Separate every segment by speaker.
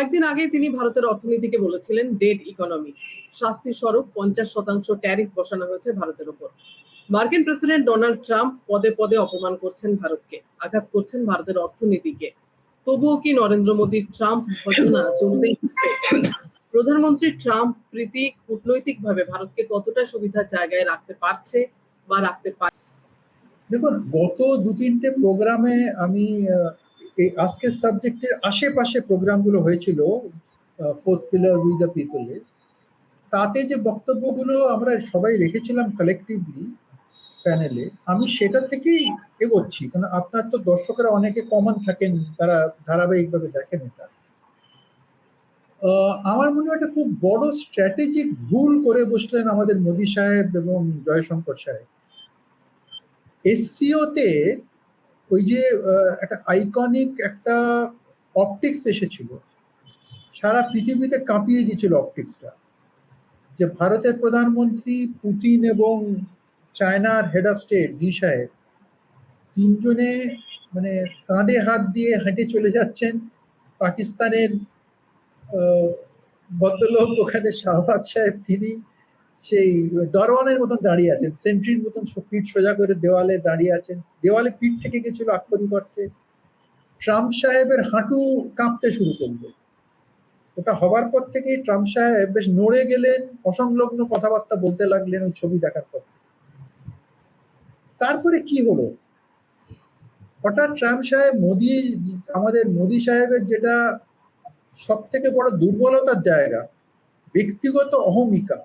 Speaker 1: কয়েকদিন আগে তিনি ভারতের অর্থনীতিকে বলেছিলেন ডেড ইকোনমি শাস্তি স্বরূপ পঞ্চাশ শতাংশ ট্যারিফ বসানো হয়েছে ভারতের উপর মার্কিন প্রেসিডেন্ট ডোনাল্ড ট্রাম্প পদে পদে অপমান করছেন ভারতকে, আঘাত করছেন ভারতের অর্থনীতিকে। তবুও কি নরেন্দ্র মোদীর ট্রাম্প ঘটনা চলতেই প্রধানমন্ত্রী ট্রাম্প প্রীতি কূটনৈতিকভাবে ভারতকে কতটা সুবিধার জায়গায় রাখতে পারছে বা রাখতে পারে
Speaker 2: দেখুন, গত দু তিনটে প্রোগ্রামে আমি এই আজকের সাবজেক্টের আশেপাশে প্রোগ্রামগুলো হয়েছিল ফোর্থ পিলার উইথ দ্য পিপলে তাতে যে বক্তব্যগুলো আমরা সবাই রেখেছিলাম কালেকটিভলি প্যানেলে আমি সেটা থেকেই এগোচ্ছি। কারণ আপনার তো দর্শকরা অনেকে কমন থাকেন, তারা ধারাবাহিকভাবে দেখেন এটা। আমার মনে হয় একটা খুব বড় স্ট্র্যাটেজিক ভুল করে বসলেন আমাদের মোদী সাহেব এবং জয়শঙ্কর সাহেব। এসসিওতে ওই যে একটা আইকনিক একটা অপটিক্স এসেছিল। সারা পৃথিবীতে কাঁপিয়ে দিয়েছিল অপটিক্সটা যে ভারতের প্রধানমন্ত্রী পুতিন এবং চায়নার হেড অফ স্টেট জি সাহেব, তিনজনে মানে কাঁধে হাত দিয়ে হেঁটে চলে যাচ্ছেন। পাকিস্তানের ভদ্রলোক ওখানে শাহবাজ সাহেব, তিনি সেই দরওয়ানের মতন দাঁড়িয়ে আছেন সেন্ট্রির মতন পিঠ সোজা করে দেওয়ালে দাঁড়িয়ে আছেন। দেওয়ালে পিঠ থেকে গেছিল আক্ষরিক অর্থে। ট্রাম্প সাহেবের হাঁটু কাঁপতে শুরু করল। ওটা হবার পর থেকেই ট্রাম্প সাহেব বেশ নড়ে গেলেন, অসংলগ্ন কথাবার্তা বলতে লাগলেন ওই ছবি দেখার পর। তারপরে কি হলো? হঠাৎ ট্রাম্প সাহেব মোদি, আমাদের মোদি সাহেবের যেটা সব থেকে বড় দুর্বলতার জায়গা, ব্যক্তিগত অহমিকা।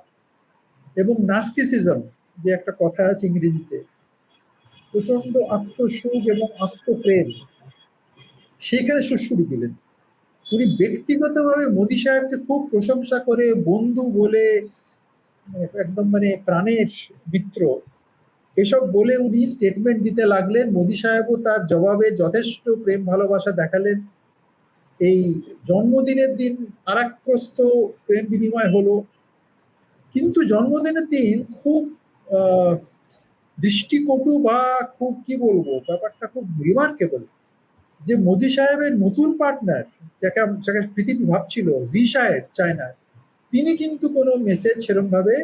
Speaker 2: এবং নার্সিসিজম যে একটা কথা আছে ইংরেজিতে প্রচণ্ড আত্মসুখ এবং আত্মপ্রেম। সেখানে সুশ্রুতি দিলেন উনি ব্যক্তিগতভাবে মোদী সাহেবকে খুব প্রশংসা করে বন্ধু বলে মানে একদম মানে প্রাণের মিত্র। এসব বলে উনি স্টেটমেন্ট দিতে লাগলেন। মোদী সাহেবও তার জবাবে যথেষ্ট প্রেম ভালোবাসা দেখালেন। এই জন্মদিনের দিন আরাকপ্রস্ত প্রেম বিনিময় হলো। কিন্তু জন্মদিনের দিন খুব দৃষ্টিকটু বা খুব, কি বলব, ব্যাপারটা খুব রিমার্কেবল যে মোদি সাহেবের নতুন পার্টনার যাকে যাকে পৃথিবী ভাবছিল জি সাহেব চায়নার তিনি কিন্তু কোনো মেসেজ সেরকম ভাবে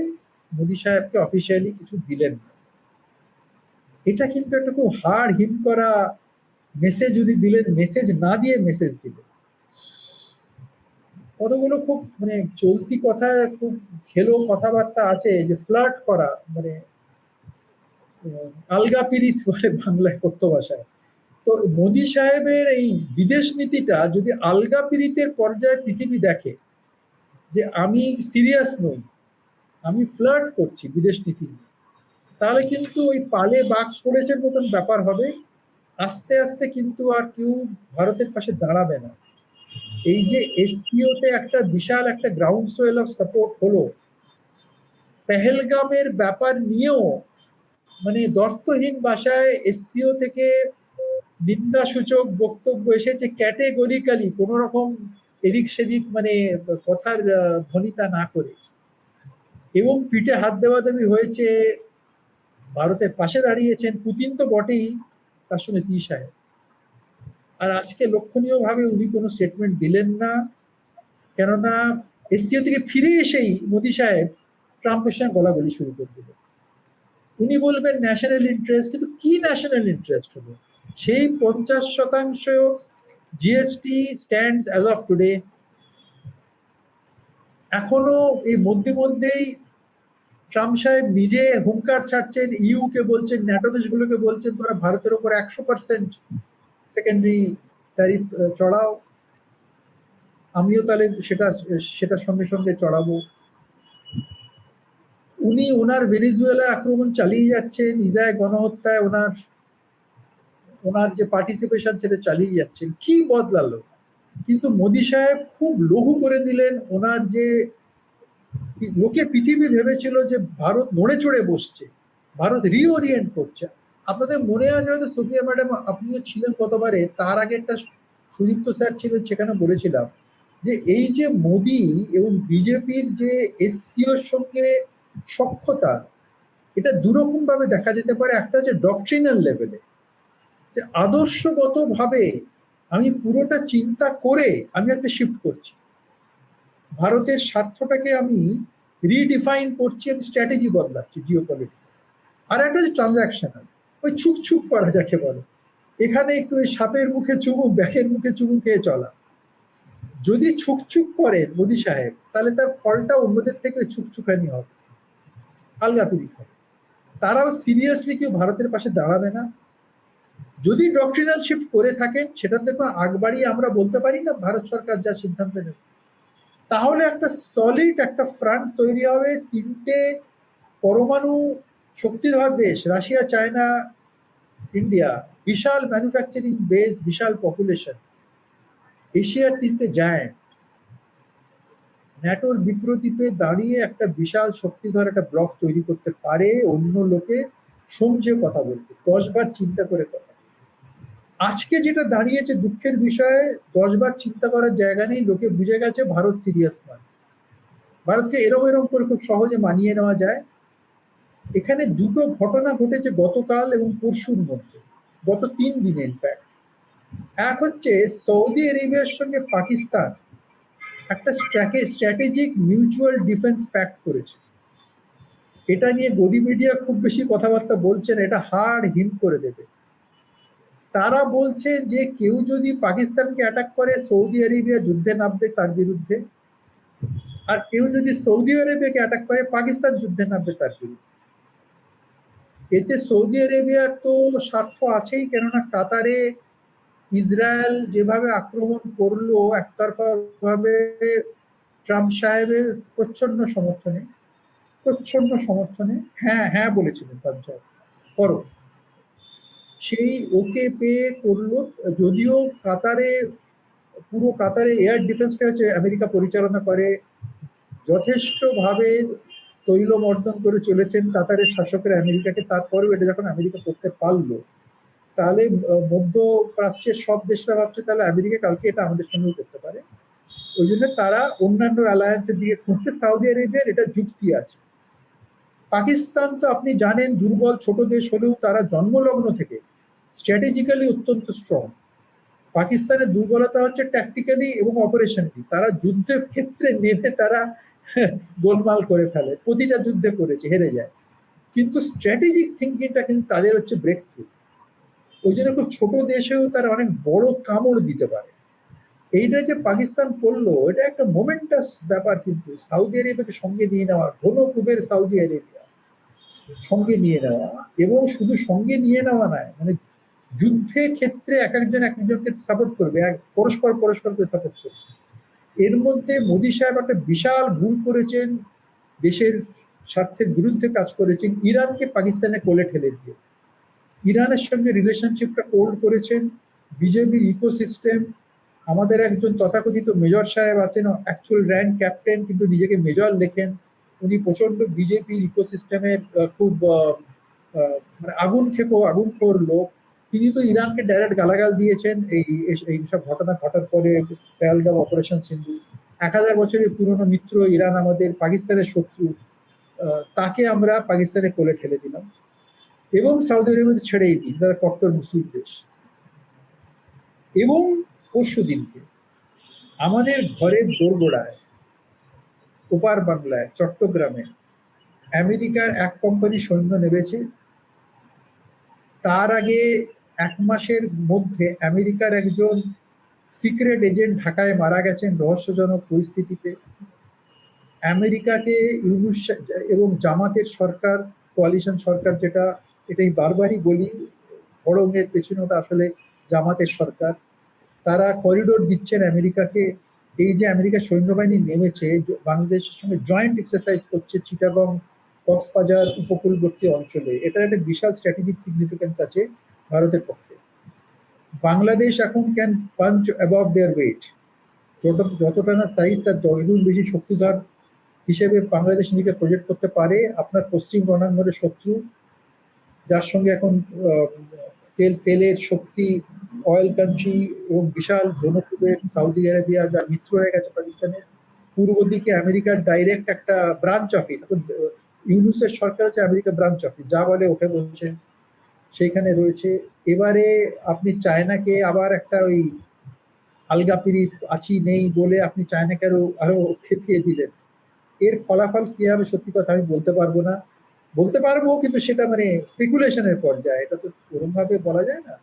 Speaker 2: মোদি সাহেবকে অফিসিয়ালি কিছু দিলেন না। এটা কিন্তু একটা খুব হাড় হিম করা মেসেজ উনি দিলেন মেসেজ না দিয়ে মেসেজ দিলেন। কতগুলো খুব মানে চলতি কথা, খুব খেলো কথাবার্তা আছে যে ফ্লার্ট করা মানে আলগা পিরিত বলে বাংলায় কথ্য ভাষায়। তো মোদি সাহেবের এই বিদেশ নীতিটা যদি আলগা পিরিতের পর্যায়ে পৃথিবী দেখে যে আমি সিরিয়াস নই, আমি ফ্লার্ট করছি বিদেশ নীতি নিয়ে, তাহলে কিন্তু ওই পালে বাঘ পড়েছে মতন ব্যাপার হবে। আস্তে আস্তে কিন্তু আর কেউ ভারতের পাশে দাঁড়াবে না। এই যে এসসিওতে একটা বিশাল একটা গ্রাউন্ড সোয়েল অফ সাপোর্ট হলো, পেহেলগামের ব্যাপার নিয়েও মানে দর্থহীন ভাষায় এসসিও থেকে নিন্দাসূচক বক্তব্য এসেছে ক্যাটেগরিক্যালি কোনো রকম এদিক সেদিক মানে কথার ধ্বনিতা না করে। এবং পিঠে হাত দেওয়া দেওয়ি হয়েছে, ভারতের পাশে দাঁড়িয়েছেন পুতিন তো বটেই, তার সঙ্গে জি সাহেব। আর আজকে লক্ষণীয় ভাবে উনি কোনো স্টেটমেন্ট দিলেন না। কেননা এসসিও থেকে ফিরে এসেই মোদি সাহেব ট্রাম্পের সঙ্গে গলাগলি শুরু করে দিলেন। উনি বলবেন ন্যাশনাল ইন্টারেস্ট কিন্তু কি ন্যাশনাল ইন্টারেস্ট হলো? সেই পঞ্চাশ শতাংশ GST stands as of today এখনও এই মধ্যে মধ্যেই ট্রাম্প সাহেব নিজে হুঙ্কার ছাড়ছেন ইউকে বলছেন ন্যাটো দেশগুলোকে বলছেন, তোরা ভারতের উপর একশো পার্সেন্ট সেকেন্ডারি ট্যারিফ চড়াও। আমিও তাহলে সেটা, সেটার সঙ্গে সঙ্গে চড়াবো। উনি ওনার ভেনিজুয়েলা আক্রমণ চালিয়ে যাচ্ছেন, ইজায় গণহত্যায় ওনার ওনার যে পার্টিসিপেশন সেটা চালিয়ে যাচ্ছেন। কি বদলালো? কিন্তু মোদি সাহেব খুব লঘু করে দিলেন ওনার যে, লোকে পৃথিবী ভেবেছিল যে ভারত নড়ে চড়ে বসছে, ভারত রিওরিয়েন্ট করছে। আপনাদের মনে আছে হয়তো সোফিয়া ম্যাডাম আপনিও ছিলেন কতবারে? তার আগে একটা সুদীপ্ত স্যার ছিলেন, সেখানে বলেছিলাম যে এই যে মোদি এবং বিজেপির যে এসসিওর সঙ্গে সক্ষতা এটা দুরকম ভাবে দেখা যেতে পারে একটা হচ্ছে ডকট্রিনাল লেভেলে যে আদর্শগত ভাবে আমি পুরোটা চিন্তা করে আমি একটা শিফট করছি। ভারতের স্বার্থটাকে আমি রিডিফাইন করছি, আমি স্ট্র্যাটেজি বদলাচ্ছি জিও পলিটিক্স আর একটা হচ্ছে ট্রানজাকশনাল ওই ছুক ছুক করা যাকে বলে। এখানে একটু ওই সাপের মুখে চুমুক ব্যাকের মুখে চুমুক খেয়ে চলা। যদি ছুকছুক করেন মোদী সাহেব, তাহলে তার ফলটা অন্যদের থেকে ছুকছুকানি হবে। আলগা পিরিক হবে। তারাও সিরিয়াসলি কেউ ভারতের পাশে দাঁড়াবে না। যদি ডক্ট্রিনাল শিফট করে থাকেন, সেটা দেখুন আগ বাড়িয়ে আমরা বলতে পারি না, ভারত সরকার যা সিদ্ধান্ত নেবে। তাহলে একটা সলিড একটা ফ্রন্ট তৈরি হবে, তিনটে পরমাণু শক্তিধর দেশ রাশিয়া, চায়না, ইন্ডিয়া বিশাল ম্যানুফ্যাকচারিং বেস বিশাল পপুলেশন এশিয়ার তিনটে জায়ান্ট ন্যাটোর বিপ্রতীপে দাঁড়িয়ে একটা বিশাল শক্তিধর একটা ব্লক তৈরি করতে পারে অন্য লোকে সমঝে কথা বলতে, দশবার চিন্তা করে কথা। আজকে যেটা দাঁড়িয়েছে দুঃখের বিষয়ে, দশবার চিন্তা করার জায়গা নেই, লোকে বুঝে গেছে ভারত সিরিয়াস নয়। ভারতকে এরম এরম করে খুব সহজে মানিয়ে নেওয়া যায়। এখানে দুটো ঘটনা ঘটেছে গতকাল এবং পরশুর মধ্যে, গত তিন দিনে ইনফ্যাক্ট এক হচ্ছে সৌদি আরেবিয়ার সঙ্গে পাকিস্তান একটা স্ট্র্যাটেজিক মিউচুয়াল ডিফেন্স প্যাক্ট করেছে। এটা নিয়ে গদি মিডিয়া খুব বেশি কথাবার্তা বলছেন এটা হাড় হিম করে দেবে। তারা বলছে যে কেউ যদি পাকিস্তানকে অ্যাটাক করে, সৌদি আরেবিয়া যুদ্ধে নামবে তার বিরুদ্ধে। আর কেউ যদি সৌদি আরেবিয়াকে অ্যাটাক করে, পাকিস্তান যুদ্ধে নামবে তার বিরুদ্ধে। এতে সৌদি আরেবিয়ার তো স্বার্থ আছেই, কেননা কাতারে ইসরায়েল যেভাবে আক্রমণ করল, একতরফা ভাবে ট্রাম্প সাহেবের প্রচ্ছন্ন সমর্থনে প্রচ্ছন্ন সমর্থনে হ্যাঁ হ্যাঁ বলেছিলেন পাঞ্জাব, করো। সেই ওকে পে করল, যদিও কাতারে, পুরো কাতারে এয়ার ডিফেন্সটা হচ্ছে আমেরিকা পরিচালনা করে যথেষ্টভাবে তৈলমর্দন করে চলেছেন কাতারের শাসকের আমেরিকাকে, তারপরেও এটা যখন আমেরিকা করতে পারল, তাহলে মধ্যপ্রাচ্যের সব দেশরা ভাবছে তাহলে আমেরিকা কালকে এটা আমাদের সঙ্গে করতে পারে। ওই জন্য তারা অন্যান্য অ্যালায়েন্সের দিকে খুঁজছে। সৌদি আরেবিয়ার এটা যুক্তি আছে। পাকিস্তান তো আপনি জানেন দুর্বল ছোট দেশ হলেও তারা জন্মলগ্ন থেকে স্ট্র্যাটেজিক্যালি অত্যন্ত স্ট্রং পাকিস্তানের দুর্বলতা হচ্ছে ট্যাকটিক্যালি এবং অপারেশনালি তারা যুদ্ধের ক্ষেত্রে নেমে তারা গোলমাল করে ফেলে, প্রতিটা যুদ্ধে করেছে, হেরে যায়। কিন্তু স্ট্র্যাটেজিক থিঙ্কিংটা কিন্তু তাদের হচ্ছে ব্রেক থ্রু ওই জন্য খুব ছোট দেশেও তারা অনেক বড় কামড় দিতে পারে। এইটা যে পাকিস্তান করল, এটা একটা মোমেন্টাস ব্যাপার কিন্তু। সাউদি আরেবিয়াকে সঙ্গে নিয়ে নেওয়া ঘন কুবের সাউদি আরেবিয়া সঙ্গে নিয়ে নেওয়া, এবং শুধু সঙ্গে নিয়ে নেওয়া নয় মানে যুদ্ধের ক্ষেত্রে এক একজন এক একজনকে সাপোর্ট করবে, এক পরস্পর পরস্পরকে সাপোর্ট করবে। এর মধ্যে মোদী সাহেব একটা বিশাল ভুল করেছেন, দেশের স্বার্থের বিরুদ্ধে কাজ করেছেন, ইরানকে পাকিস্তানে কোলে ঠেলে দিয়ে। ইরানের সঙ্গে রিলেশনশিপটা কোল্ড করেছেন, বিজেপির ইকোসিস্টেম আমাদের একজন তথাকথিত মেজর সাহেব আছেন অ্যাকচুয়াল র্যাঙ্ক ক্যাপ্টেন কিন্তু নিজেকে মেজর লেখেন। উনি প্রচণ্ড বিজেপির ইকোসিস্টেমের খুব মানে আগুন খেকো আগুন খোর লোক। তিনি তো ইরানকে ডাইরেক্ট গালাগাল দিয়েছেন, এই এই সব ঘটনা ঘটার পরে পেয়ালগাম অপারেশন সিন্ধু। এক হাজার বছরের পুরনো মিত্র ইরান আমাদের পাকিস্তানের শত্রু তাকে আমরা পাকিস্তানের কোলে ঠেলে দিলাম। এবং সৌদি আরবিয়া ছেড়েই দিই তারা কট্টর মুসলিম দেশ। এবং পরশু দিনকে আমাদের ঘরের দোরগোড়ায়, ওপার বাংলায়, চট্টগ্রামে আমেরিকার এক কোম্পানি সৈন্য নেমেছে। তার আগে এক মাসের মধ্যে আমেরিকার একজন সিক্রেট এজেন্ট ঢাকায় মারা গেছেন রহস্যজনক পরিস্থিতিতে। আমেরিকাকে ইউনুস এবং জামাতের সরকার, কোয়ালিশন সরকার যেটা, এটাই বারবারই বলি বড়ঙ্গের পেছনে ওটা আসলে জামাতের সরকার। তারা করিডোর দিচ্ছেন আমেরিকাকে। এই যে আমেরিকা সৈন্যবাহিনী নেমেছে বাংলাদেশের সঙ্গে জয়েন্ট এক্সারসাইজ করছে চিটাগং, কক্সবাজার উপকূলবর্তী অঞ্চলে, এটার একটা বিশাল স্ট্র্যাটেজিক সিগনিফিকেন্স আছে। ভারতের পক্ষে। বাংলাদেশ এখন can punch above their weight যত যতটা না সাইজ তার দশ গুণ বেশি শক্তিধর হিসেবে বাংলাদেশ নিজেকে প্রজেক্ট করতে পারে, আপনার পশ্চিম রণাঙ্গনের শত্রু, যার সঙ্গে এখন তেল, তেলের শক্তি অয়েল কান্ট্রি এবং বিশাল ধনকুবের সৌদি আরেবিয়া যা মিত্র হয়ে গেছে পাকিস্তানের পূর্ব দিকে আমেরিকার ডাইরেক্ট একটা ব্রাঞ্চ অফিস এখন ইউনুসের সরকার হচ্ছে আমেরিকা ব্রাঞ্চ অফিস যা বলে ওঠে বলছে সেইখানে রয়েছে। এবারে আপনি চায়নাকে আবার একটা ওই আলগা পিড়িত আছি, নেই বলে আপনি চায়নাকে আরও আরও খেপিয়ে দিলেন। এর ফলাফল কি হবে সত্যি কথা আমি বলতে পারব না। বলতে পারব, কিন্তু সেটা মানে স্পেকুলেশনের পর্যায়ে। এটা তো ওরম ভাবে বলা যায় না।